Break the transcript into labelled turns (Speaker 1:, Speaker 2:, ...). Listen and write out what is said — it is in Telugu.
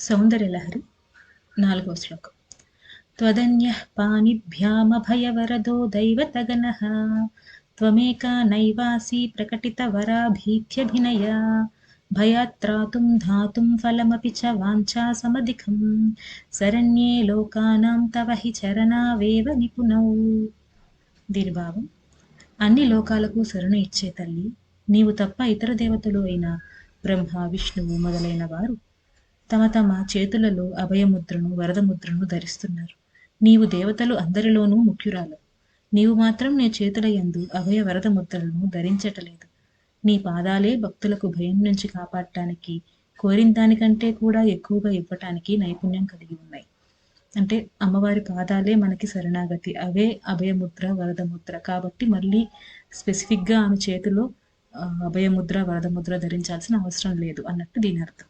Speaker 1: సౌందర్యలహరి నాలుగో శ్లోకం. త్వదన్య పానిభ్యామభయవరదో దైవతగన త్వమేకా నైవాసి ప్రకటితవరాభీత్యభినయ భయాత్రాతుం ధాతుం ఫలమపి చ వాంఛా సమధికం శరణ్యే లోకానాం తవ హి చరణావేవ నిపుణౌ. దీని భావం అన్ని లోకాలకు శరణు ఇచ్చే తల్లి నీవు తప్ప ఇతర దేవతలు అయిన బ్రహ్మ విష్ణువు మొదలైన వారు తమ తమ చేతులలో అభయముద్రను వరదముద్రను ధరిస్తున్నారు. నీవు దేవతలు అందరిలోనూ ముఖ్యురాలు. నీవు మాత్రం నీ చేతుల యందు అభయ వరద ముద్రలను ధరించటలేదు. నీ పాదాలే భక్తులకు భయం నుంచి కాపాడటానికి కోరిన దానికంటే కూడా ఎక్కువగా ఇవ్వటానికి నైపుణ్యం కలిగి ఉన్నాయి. అంటే అమ్మవారి పాదాలే మనకి శరణాగతి. అవే అభయముద్ర వరదముద్ర. కాబట్టి మళ్ళీ స్పెసిఫిక్గా ఆమె చేతిలో ఆ, అభయముద్ర వరదముద్ర ధరించాల్సిన అవసరం లేదు అన్నట్టు దీని అర్థం.